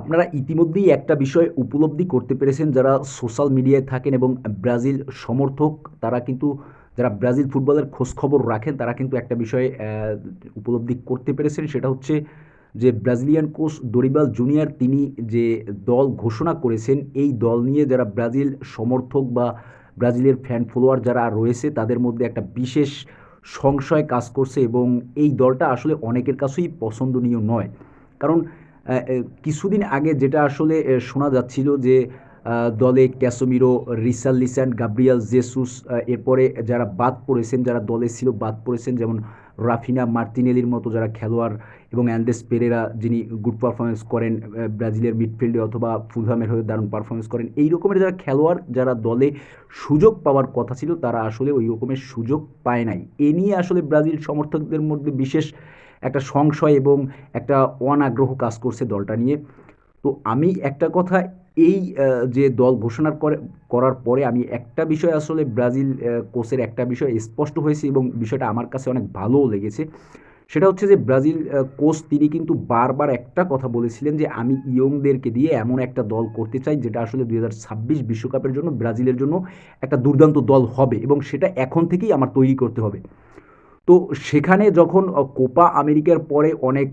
আপনারা ইতিমধ্যেই একটা বিষয় উপলব্ধি করতে পেরেছেন, যারা সোশ্যাল মিডিয়ায় থাকেন এবং ব্রাজিল সমর্থক, তারা কিন্তু, যারা ব্রাজিল ফুটবলের খোঁজখবর রাখেন, তারা কিন্তু একটা বিষয় উপলব্ধি করতে পেরেছেন, সেটা হচ্ছে যে ব্রাজিলিয়ান কোচ দরিবাল জুনিয়র তিনি যে দল ঘোষণা করেছেন, এই দল নিয়ে যারা ব্রাজিল সমর্থক বা ব্রাজিলের ফ্যান ফলোয়ার যারা রয়েছে, তাদের মধ্যে একটা বিশেষ সংশয় কাজ করছে এবং এই দলটা আসলে অনেকের কাছেই পছন্দনীয় নয়। কারণ কিছুদিন আগে যেটা আসলে শোনা যাচ্ছিল যে দলে ক্যাসোমিরো রিসাল্লিসান গাব্রিয়াল জেসুস এরপরে যারা বাদ পড়েছেন, যারা দলে ছিল বাদ পড়েছেন, যেমন রাফিনা মার্তিনেলির মতো যারা খেলোয়াড় এবং অ্যান্ডেস পেরেরা যিনি গুড পারফরমেন্স করেন ব্রাজিলের মিডফিল্ডে অথবা ফুলহামের হয়ে দারুণ পারফরমেন্স করেন, এই রকমের যারা খেলোয়াড়, যারা দলে সুযোগ পাওয়ার কথা ছিল, তারা আসলে ওই রকমের সুযোগ পায় নাই। এ নিয়ে আসলে ব্রাজিল সমর্থকদের মধ্যে বিশেষ একটা সংশয় এবং একটা অনাগ্রহ কাজ করছে দলটা নিয়ে। তো আমি একটা কথা এই যে দল ঘোষণা করে, করার পরে আমি একটা বিষয় আসলে ব্রাজিল কোচের একটা বিষয় স্পষ্ট হয়েছে এবং বিষয়টা আমার কাছে অনেক ভালোও লেগেছে। সেটা হচ্ছে যে ব্রাজিল কোচ তিনি কিন্তু বারবার একটা কথা বলেছিলেন যে আমি ইয়ংদেরকে দিয়ে এমন একটা দল করতে চাই যেটা আসলে দুই বিশ্বকাপের জন্য ব্রাজিলের জন্য একটা দুর্দান্ত দল হবে এবং সেটা এখন থেকেই আমার তৈরি করতে হবে। তো সেখানে যখন কোপা আমেরিকার পরে অনেক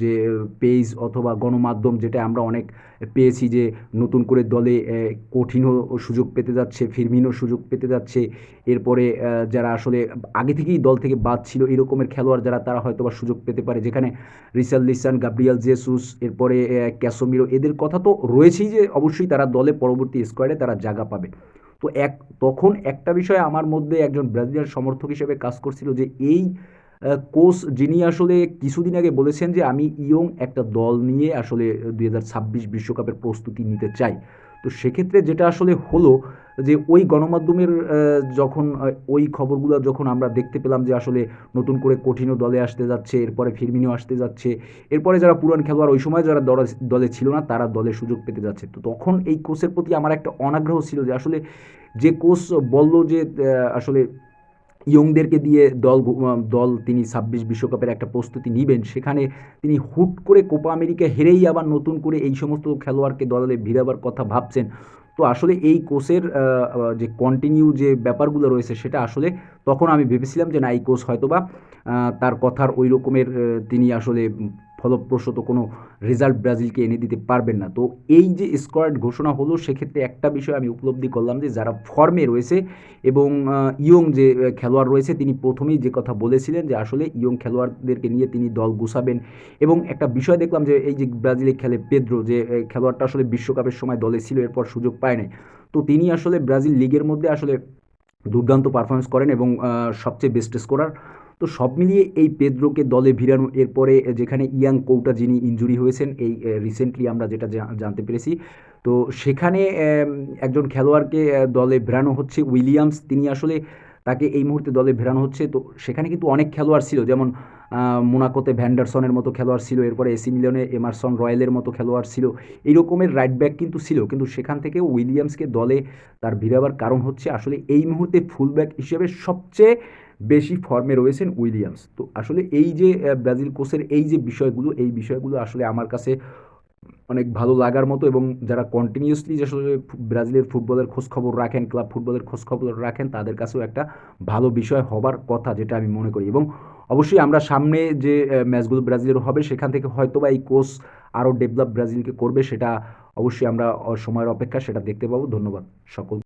যে পেজ অথবা গণমাধ্যম যেটা আমরা অনেক পেয়েছি যে নতুন করে দলে কঠিনও সুযোগ পেতে যাচ্ছে, ফিরমিনও সুযোগ পেতে যাচ্ছে, এরপরে যারা আসলে আগে থেকেই দল থেকে বাদ ছিল, এরকমের খেলোয়াড় যারা তারা হয়তো বা সুযোগ পেতে পারে। যেখানে রিসাল লিসান, গাব্রিয়াল জেসুস, এরপরে ক্যাসোমিরো, এদের কথা তো রয়েছেই যে অবশ্যই তারা দলে পরবর্তী স্কোয়াডে তারা জায়গা পাবে। তো এক, তখন একটা বিষয়ে আমার মধ্যে একজন ব্রাজিলিয়ান সমর্থক হিসেবে কাজ করছিল যে এই কোচ যিনি আসলে কিছুদিন আগে বলেছেন যে আমি ইয়ং একটা দল নিয়ে আসলে দুই বিশ্বকাপের প্রস্তুতি নিতে চাই। তো সেক্ষেত্রে যেটা আসলে হলো যে ওই গণমাধ্যমের যখন ওই খবরগুলো যখন আমরা দেখতে পেলাম যে আসলে নতুন করে কঠিনও দলে আসতে যাচ্ছে, এরপরে ফিরমিনিও আসতে যাচ্ছে, এরপরে যারা পুরান খেলোয়াড় ওই সময় যারা দলে ছিল না, তারা দলে সুযোগ পেতে যাচ্ছে। তো তখন এই কোচের প্রতি আমার একটা অনাগ্রহ ছিল যে আসলে যে কোচ বলল যে আসলে ইয়ংদেরকে দিয়ে দল দল তিনি ছাব্বিশ বিশ্বকাপের একটা প্রস্তুতি নেবেন। সেখানে তিনি হুট করে কোপা আমেরিকা হেরেই আবার নতুন করে এই সমস্ত খেলোয়াড়কে দলে ভিড়াবার কথা ভাবছেন। তো আসলে এই কোচের যে কন্টিনিউ যে ব্যাপারগুলো রয়েছে সেটা আসলে তখন আমি ভেবেছিলাম যে না, এই কোচ হয়তোবা তার কথার ওই রকমের তিনি আসলে উম, ফলপ্রসূ কোনো রেজাল্ট ব্রাজিলকে এনে দিতে পারবেন না। তো এই যে স্কোয়াড ঘোষণা হলো সেক্ষেত্রে একটা বিষয় আমি উপলব্ধি করলাম যে যারা ফর্মে রয়েছে এবং ইয়ং যে খেলোয়াড় রয়েছে তিনি প্রথমেই যে কথা বলেছিলেন যে আসলে ইয়ং খেলোয়াড়দেরকে নিয়ে তিনি দল গুছাবেন এবং একটা বিষয় দেখলাম যে এই যে ব্রাজিলে খেলে পেদ্রো যে খেলোয়াড়টা আসলে বিশ্বকাপের সময় দলে ছিল এরপর সুযোগ পায় নাই। তো তিনি আসলে ব্রাজিল লিগের মধ্যে আসলে দুর্দান্ত পারফরমেন্স করেন এবং সবচেয়ে বেস্ট স্কোরার তো সব মিলিয়ে এই পেদ্রোকে দলে ভিড়ানো, এরপরে যেখানে ইয়াং কৌটা যিনি ইনজুরি হয়েছেন, এই রিসেন্টলি আমরা যেটা জানতে পেরেছি। তো সেখানে একজন খেলোয়াড়কে দলে ভেড়ানো হচ্ছে, উইলিয়ামস। তিনি আসলে তাকে এই মুহূর্তে দলে ভেড়ানো হচ্ছে। তো সেখানে কিন্তু অনেক খেলোয়াড় ছিল, যেমন মোনাকোতে ভ্যান্ডারসনের মতো খেলোয়াড় ছিল, এরপরে এসি মিলিয়নে এমারসন রয়্যালের মতো খেলোয়াড় ছিল। এই রকমের রাইট ব্যাক কিন্তু ছিল, কিন্তু সেখান থেকে উইলিয়ামসকে দলে তার ভিড়াবার কারণ হচ্ছে, আসলে এই মুহূর্তে ফুল ব্যাক হিসেবে সবচেয়ে বেশি ফর্মে রয়েছেন উইলিয়ামস। তো আসলে এই যে ব্রাজিল কোচের এই যে বিষয়গুলো, এই বিষয়গুলো আসলে আমার কাছে অনেক ভালো লাগার মতো এবং যারা কন্টিনিউসলি যে আসলে ব্রাজিলের ফুটবলের খোঁজ খবর রাখেন ক্লাব ফুটবলের খোঁজ খবর রাখেন, তাদের কাছেও একটা ভালো বিষয় হবার কথা যেটা আমি মনে করি। এবং অবশ্যই আমরা সামনে যে ম্যাচগুলো ব্রাজিলের হবে, সেখান থেকে হয়তো বা এই কোচ আরও ডেভেলপ ব্রাজিলকে করবে, সেটা অবশ্যই আমরা সময়ের অপেক্ষা সেটা দেখতে পাবো। ধন্যবাদ সকল